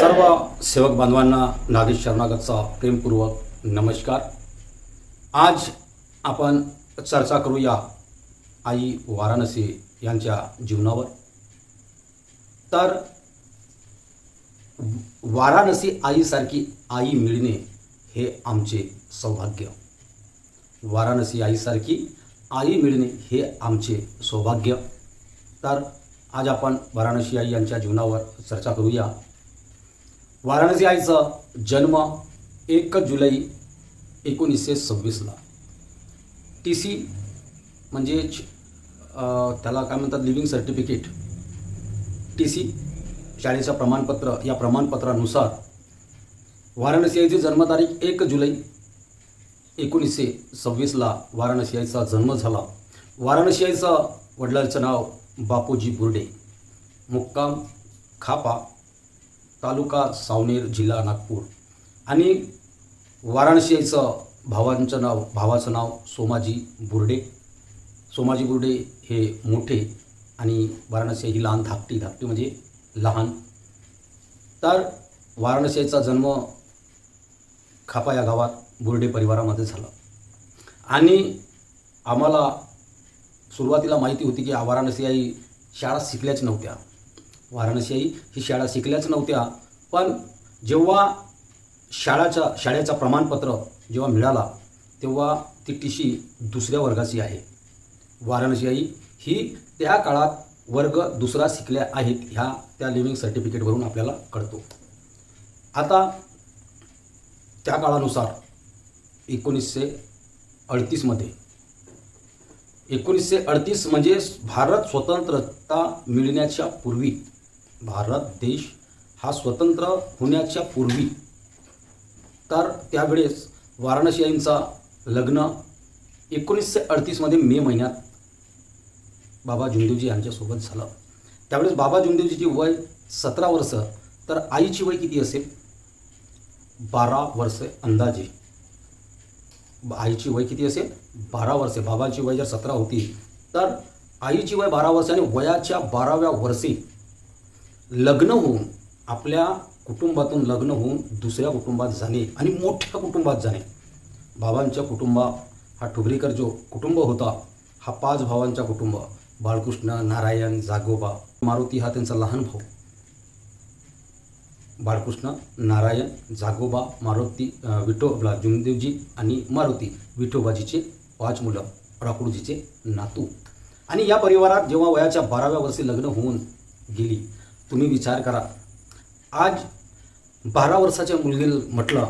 सर्व सेवक बांधवांना नागेश शरणागतचा प्रेमपूर्वक नमस्कार. आज आपण चर्चा करूया आई वाराणसी यांच्या जीवनावर. तर वाराणसी आईसारखी आई मिळणे हे आमचे सौभाग्य. वाराणसी आईसारखी आई मिळणे हे आमचे सौभाग्य. तर आज आपण वाराणसी आई यांच्या जीवनावर चर्चा करूया. वाराणसी आईचा जन्म एक जुलै एकोणीसशे सव्वीसला टी सी म्हणजेच त्याला काय म्हणतात लिव्हिंग सर्टिफिकेट टी सी शाळेचं प्रमाणपत्र या प्रमाणपत्रानुसार वाराणसी आईची जन्मतारीख एक जुलै एकोणीसशे सव्वीसला वाराणसी आईचा जन्म झाला. वाराणसी आईचं वडिलांचं नाव बापूजी बुर्डे मुक्काम खापा तालुका सावनेर जिल्हा नागपूर आणि वाराणसी भावांचं नाव भावाचं नाव सोमाजी बुर्डे. सोमाजी बुर्डे हे मोठे आणि वाराणसी ही लहान धाकटी धाकटी म्हणजे लहान. तर वाराणसीचा जन्म खापा या गावात बुर्डे परिवारामध्ये झाला. आणि आम्हाला सुरुवातीला माहिती होती की वाराणसी आई शाळा शिकल्याच नव्हत्या. वाराणसी आई ही शाळा शिकल्याच नव्हत्या पण जेव्हा शाळाच्या शाळेचा प्रमाणपत्र जेव्हा मिळाला तेव्हा ती टीशी दुसऱ्या वर्गाची आहे. वाराणसी आई ही त्या काळात वर्ग दुसरा शिकल्या आहेत ह्या त्या लिव्हिंग सर्टिफिकेटवरून आपल्याला कळतो. आता त्या काळानुसार एकोणीसशे अडतीसमध्ये एकोणीसशे अडतीस म्हणजे भारत स्वतंत्रता मिळण्याच्या पूर्वी भारत देश हा स्वतंत्र होण्याच्या पूर्वी तर त्यावेळेस वाराणसी आईंचा लग्न एकोणीसशे अडतीसमध्ये मे महिन्यात बाबा जुमदेवजी यांच्यासोबत झालं. त्यावेळेस बाबा जुमदेवजीची वय सतरा वर्ष तर आईची वय किती असेल? बारा वर्षे अंदाजे. आईची वय किती असेल? बारा वर्षे. बाबांची वय जर सतरा होती तर आईची वय बारा वर्षे आणि वयाच्या बाराव्या वर्षी लग्न होऊन आपल्या कुटुंबातून लग्न होऊन दुसऱ्या कुटुंबात जाणे आणि मोठ्या कुटुंबात जाणे. बाबांच्या कुटुंबा हा ठुबरीकर जो कुटुंब होता हा पाच भावांचा कुटुंब. बाळकृष्ण नारायण जागोबा मारुती हा त्यांचा लहान भाऊ. बाळकृष्ण नारायण जागोबा मारुती विठोबा विठो जुमदेवजी आणि मारुती विठोबाजीचे पाच मुलं राकुडजीचे नातू. आणि या परिवारात जेव्हा वयाच्या बाराव्या वर्षी लग्न होऊन गेली तुम्ही विचार करा. आज बारा वर्षाच्या मुलगी म्हटलं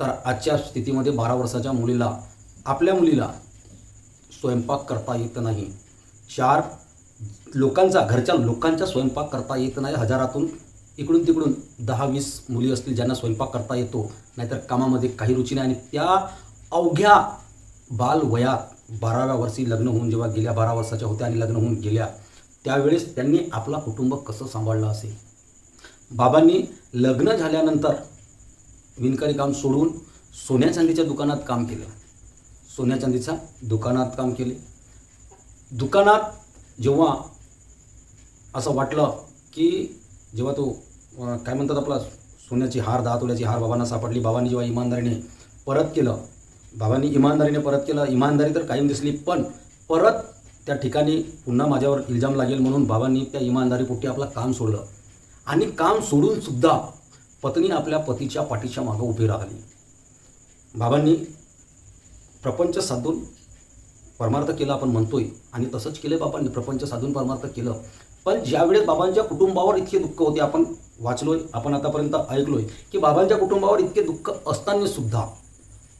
तर आजच्या स्थितीमध्ये बारा वर्षाच्या मुलीला आपल्या मुलीला स्वयंपाक करता येत नाही. चार लोकांचा घरच्या लोकांचा स्वयंपाक करता येत नाही. हजारातून इकडून तिकडून दहा वीस मुली असतील ज्यांना स्वयंपाक करता येतो नाहीतर कामामध्ये काही रुची नाही. आणि त्या अवघ्या बाल वयात बाराव्या वर्षी लग्न होऊन जेव्हा गेल्या बारा वर्षाच्या होत्या आणि लग्न होऊन गेल्या त्यावेळेस त्यांनी आपला कुटुंब कसं सांभाळलं असेल? बाबांनी लग्न झाल्यानंतर विणकरी काम सोडून सोन्या चांदीच्या दुकानात काम केलं. सोन्या चांदीच्या दुकानात काम केले. दुकानात जेव्हा असं वाटलं की जेव्हा तो काय म्हणतात आपला सोन्याची हार दहा तोल्याची हार बाबांना सापडली बाबांनी जेव्हा इमानदारीने परत केलं बाबांनी इमानदारीने परत केलं इमानदारी तर कायम दिसली पण परत त्या ठिकाणी पुन्हा माझ्यावर इल्जाम लागेल म्हणून बाबांनी त्या इमानदारीपोटी आपलं काम सोडलं. आणि काम सोडून सुद्धा पत्नी आपल्या पतीच्या पाठीच्या मागं उभी राहिली. बाबांनी प्रपंच साधून परमार्थ केला आपण म्हणतोय आणि तसंच केलं बाबांनी प्रपंच साधून परमार्थ केलं. पण ज्यावेळेस बाबांच्या कुटुंबावर इतके दुःख होते आपण वाचलोय आपण आतापर्यंत ऐकलोय की बाबांच्या कुटुंबावर इतके दुःख असताना सुद्धा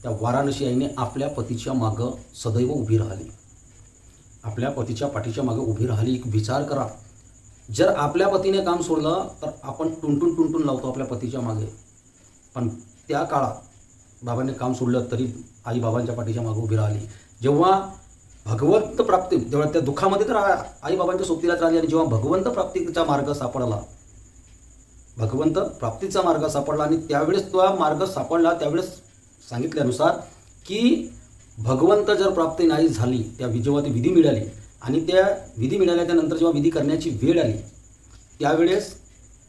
त्या वाराणसी आईने आपल्या पतीच्या मागं सदैव उभी राहिली. आपल्या पतीच्या पाठीच्या मागं उभी राहिली एक विचार करा. जर आपल्या पतीने काम सोडलं तर आपण टुंटून टुंटून लावतो आपल्या पतीच्या मागे. पण त्या काळात बाबांनी काम सोडलं तरी आई बाबांच्या पाठीच्या मागं उभी राहिली. जेव्हा भगवंत प्राप्ती. तेव्हा त्या दुःखामध्ये तर आईबाबांच्या सोबतीलाच राहिली आणि जेव्हा भगवंत प्राप्तीचा मार्ग सापडला भगवंत प्राप्तीचा मार्ग सापडला आणि त्यावेळेस तो मार्ग सापडला त्यावेळेस सांगितल्यानुसार की भगवंत जर प्राप्ती नाही झाली त्या जेव्हा ती विधी मिळाली आणि त्या विधी मिळाल्या त्यानंतर जेव्हा विधी करण्याची वेळ आली त्यावेळेस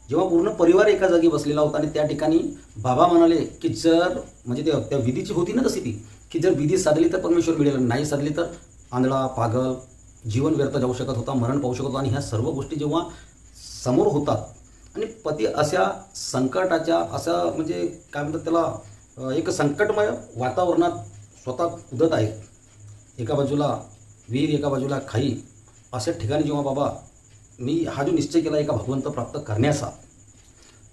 जेव्हा पूर्ण परिवार एका जागी बसलेला होता आणि त्या ठिकाणी बाबा म्हणाले की जर म्हणजे ते त्या विधीची होती ना तशी ती की जर विधी साधली तर परमेश्वर मिळेल नाही साधली तर आंधळा पागल जीवन व्यर्थ जाऊ शकत होता मरण पाहू शकत होता आणि ह्या सर्व गोष्टी जेव्हा समोर होतात आणि पती अशा संकटाच्या असं म्हणजे काय म्हणतात त्याला एक संकटमय वातावरणात स्वतः कुदत आहेत. एका बाजूला वीर एका बाजूला खाई अशा ठिकाणी जेव्हा बाबा मी हा जो निश्चय केला एका भगवंत प्राप्त करण्याचा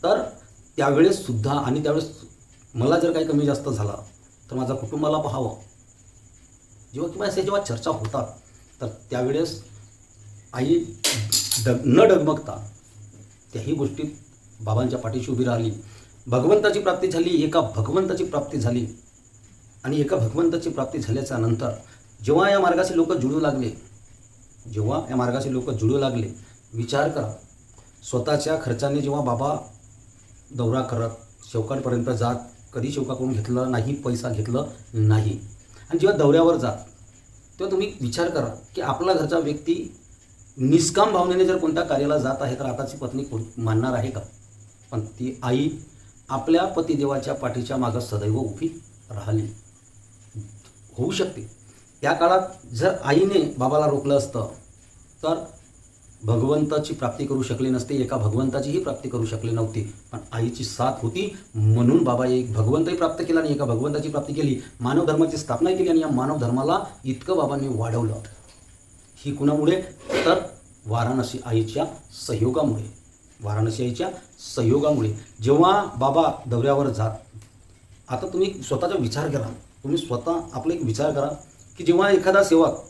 तर त्यावेळेस सुद्धा आणि त्यावेळेस मला जर काही कमी जास्त झाला तर माझ्या कुटुंबाला पाहावं. जेव्हा किंवा असे जेव्हा चर्चा होतात तर त्यावेळेस आई डग न डगमगता त्याही गोष्टीत बाबांच्या पाठीशी उभी राहिली. भगवंताची प्राप्ती झाली एका भगवंताची प्राप्ती झाली. आणि एका भगवंताची प्राप्ती झाल्याच्यानंतर जेव्हा या मार्गाशी लोक जुळू लागले जेव्हा या मार्गाशी लोक जुळू लागले विचार करा. स्वतःच्या खर्चाने जेव्हा बाबा दौरा करत शेवकांपर्यंत जात कधी शेवकाकडून घेतलं नाही पैसा घेतलं नाही. आणि जेव्हा दौऱ्यावर जात तेव्हा तुम्ही विचार करा की आपला घरचा व्यक्ती निष्काम भावनेने जर कोणत्या कार्याला जात आहे तर आताची पत्नी कोण मानणार आहे का? पण ती आई आपल्या पतिदेवाच्या पाठीच्या मागं सदैव उभी राहिली. होऊ शकते. त्या काळात जर आईने बाबाला रोखलं असतं तर भगवंताची प्राप्ती करू शकले नसते एका भगवंताचीही प्राप्ती करू शकले नव्हते. पण आईची साथ होती म्हणून बाबा एक भगवंतही प्राप्त केला आणि एका भगवंताची प्राप्ती केली. मानव धर्माची स्थापना केली आणि या मानव धर्माला इतकं बाबांनी वाढवलं. ही कुणामुळे? तर वाराणसी आईच्या सहयोगामुळे. वाराणसी आईच्या सहयोगामुळे. जेव्हा बाबा दौऱ्यावर जात आता तुम्ही स्वतःचा विचार करा. तुम्ही स्वतः आपला एक विचार करा की जेव्हा एखादा सेवक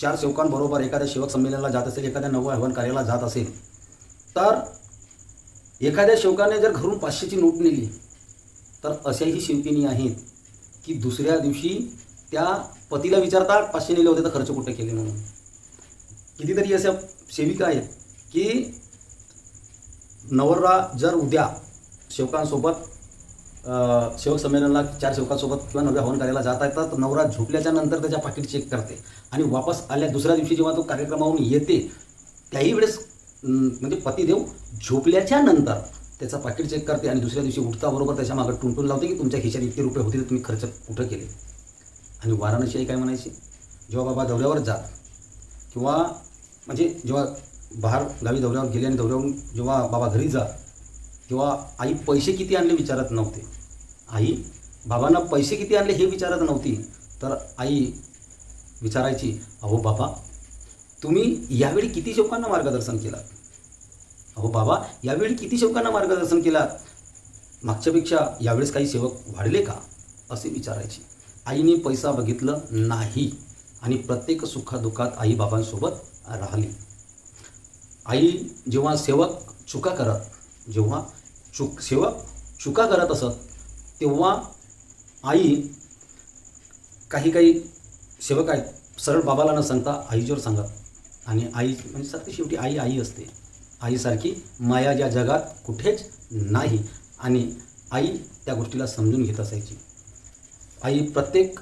चार सेवकांबरोबर एखाद्या सेवक संमेलनाला जात असेल एखाद्या नवं हवन कार्याला जात असेल तर एखाद्या शेवकाने जर घरून पाचशेची नोट नेली तर अशाही सेवकिनी आहेत की दुसऱ्या दिवशी त्या पतीला विचारतात पाचशे नेले होते तर खर्च कुठे केले? म्हणून. कितीतरी अशा सेविका आहेत की नवरा जर उद्या शेवकांसोबत सेवक संमेलनाला चार सेवकांसोबत किंवा नव्या हवन कार्याला जात येतात तर नवरा झोपल्याच्या नंतर त्याच्या पाकिट चेक करते. आणि वापस आल्या दुसऱ्या दिवशी जेव्हा तो कार्यक्रमावरून येते त्याही वेळेस म्हणजे पतिदेव झोपल्याच्या नंतर त्याचा पाकिट चेक करते आणि दुसऱ्या दिवशी उठता बरोबर त्याच्या मागं टुनटून लावते की तुमच्या खिशात इतके रुपये होते तर तुम्ही खर्च कुठं केले? आणि वाराणसी काय म्हणायची? जेव्हा बाबा दौऱ्यावर जात किंवा म्हणजे जेव्हा बाहेर गावी दौऱ्यावर गेले आणि दौऱ्यावरून जेव्हा बाबा घरी जात किंवा आई पैसे किती आणले विचारत नव्हते. आई बाबांना पैसे किती आणले हे विचारत नव्हती. तर आई विचारायची अहो बाबा तुम्ही यावेळी किती शोकांना मार्गदर्शन केलं? अहो बाबा यावेळी किती शोकांना मार्गदर्शन केलात मागच्यापेक्षा यावेळेस काही सेवक वाढले का? असे विचारायची. आईने पैसा बघितलं नाही आणि प्रत्येक सुखादुखात आई बाबांसोबत राहिली. आई जेव्हा सेवक चुका करत जेव्हा चुक सेवक चुका करत असत तेव्हा आई काही काही सेवक आहेत सरळ बाबाला न सांगता आईच्यावर सांगत. आणि आई म्हणजे सत्य शेवटी आई आई असते. आईसारखी माया या जगात कुठेच नाही. आणि आई त्या गोष्टीला समजून घेत असायची. आई प्रत्येक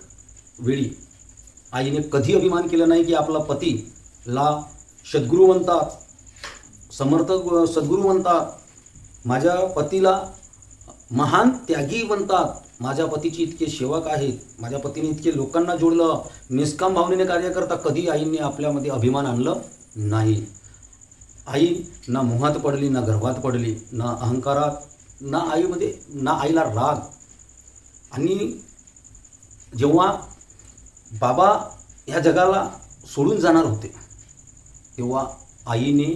वेळी आईने कधी अभिमान केला नाही की आपला पतीला सद्गुरू म्हणतात समर्थ सद्गुरू म्हणतात माझ्या पतीला महान त्यागी म्हणतात. माझ्या पतीची इतके सेवक आहेत. माझ्या पतीने इतके लोकांना जोडलं. निष्काम भावनेने कार्य करता कधी आईने आपल्यामध्ये अभिमान आणलं नाही. आई ना मोहात पडली ना गर्भात पडली ना अहंकारात ना आईमध्ये ना आईला राग. आणि जेव्हा बाबा ह्या जगाला सोडून जाणार होते तेव्हा आईने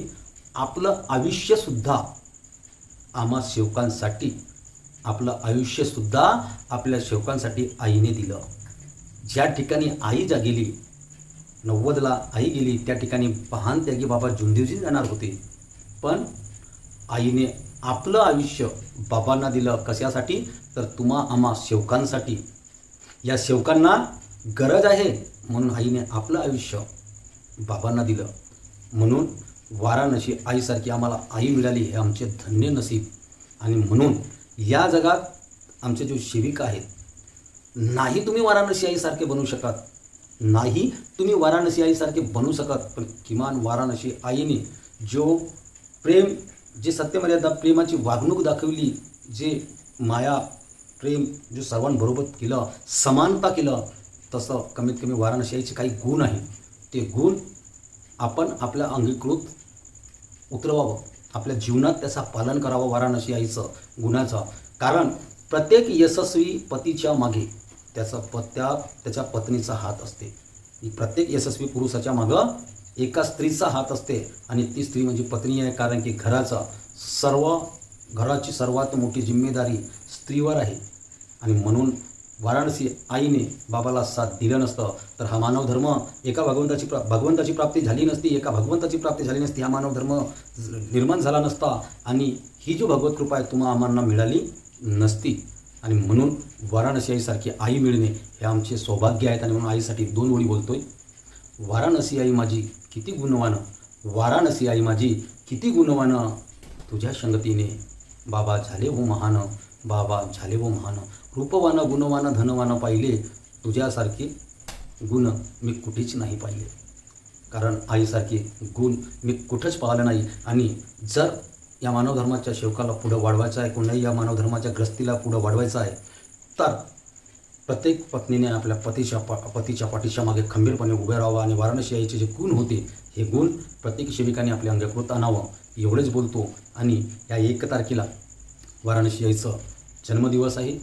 आपलं आयुष्यसुद्धा आम्हा सेवकांसाठी आपलं आयुष्यसुद्धा आपल्या सेवकांसाठी आईने दिलं. ज्या ठिकाणी आई जा गेली नव्वदला आई गेली त्या ठिकाणी पहान त्यागी बाबा जुंदेवजी जाणार होते. पण आईने आपलं आयुष्य बाबांना दिलं कशासाठी? तर तुम्हा आम्हा सेवकांसाठी या सेवकांना गरज आहे म्हणून आईने आपलं आयुष्य बाबांना दिलं. म्हणून वाराणसी आईसारखी आम्हाला आई मिळाली हे आमचे धन्य नसीब. आणि म्हणून या जगात आमचे जो शिविका आहेत नाही तुम्ही वाराणसी आईसारखे बनू शकत. नाही तुम्ही वाराणसी आईसारखे बनू शकत. पण किमान वाराणसी आईने जो प्रेम जे सत्यमर्यादा प्रेमाची वागणूक दाखवली जे माया प्रेम जो सर्वांबरोबर केलं समानता केलं तसं कमीत कमी वाराणसी आईचे काही गुण आहे ते गुण आपण आपल्या अंगीकृत उतरवावं. आपल्या जीवनात त्याचा पालन करावं वाराणसी आईचं गुणाचं. कारण प्रत्येक यशस्वी पतीच्या मागे त्याचा पत्या त्याच्या पत्नीचा हात असते. प्रत्येक यशस्वी पुरुषाच्या मागं एका स्त्रीचा हात असते आणि ती स्त्री म्हणजे पत्नी आहे कारण की घराचा सर्व घराची सर्वात मोठी जिम्मेदारी स्त्रीवर आहे. आणि म्हणून वाराणसी आईने बाबाला साथ दिलं नसतं तर हा मानव धर्म एका भगवंताची प्रा भगवंताची प्राप्ती झाली नसती एका भगवंताची प्राप्ती झाली नसती हा मानव धर्म निर्माण झाला नसता आणि ही जी भगवत कृपा आहे तुम्हा आम्हाला मिळाली नसती. आणि म्हणून वाराणसी आईसारखी आई मिळणे हे आमचे सौभाग्य आहेत आणि म्हणून आईसाठी दोन ओळी बोलतोय. वाराणसी आई माझी किती गुणवान वाराणसी आई माझी किती गुणवान तुझ्या संगतीने बाबा झाले हो महान बाबा झाले हो महान. रूपवान गुणवान धनवान पाहिले तुझ्यासारखे गुण मी कुठेच नाही पाहिले. कारण आईसारखे गुण मी कुठंच पाहिलं नाही. आणि जर या मानवधर्माच्या शेवकाला पुढं वाढवायचं आहे कोणाही या मानवधर्माच्या ग्रस्तीला पुढं वाढवायचं आहे तर प्रत्येक पत्नीने आपल्या पतीच्या पा पतीच्या पाठीच्या मागे खंबीरपणे उभे राहावं आणि वाराणसी आईचे जे गुण होते हे गुण प्रत्येक शेविकाने आपल्या अंगीकृत आणावं एवढेच बोलतो. आणि या एक तारखेला वाराणसी आईचं जन्मदिवस आहे.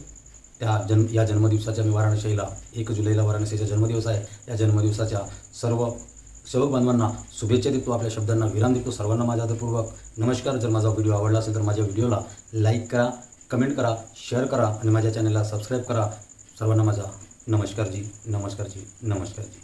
त्या जन्म या जन्मदिवसाच्या मी वाराणसीला एक जुलैला वाराणसीचा जन्मदिवस आहे. या जन्मदिवसाच्या सर्व सेवक बांधवांना शुभेच्छा देतो. आपल्या शब्दांना विराम देतो. सर्वांना माझा आदरपूर्वक नमस्कार. जर माझा व्हिडिओ आवडला असेल तर माझ्या व्हिडिओला लाईक करा कमेंट करा शेअर करा आणि माझ्या चॅनलला सबस्क्राईब करा. सर्वांना माझा नमस्कार जी नमस्कार जी नमस्कार जी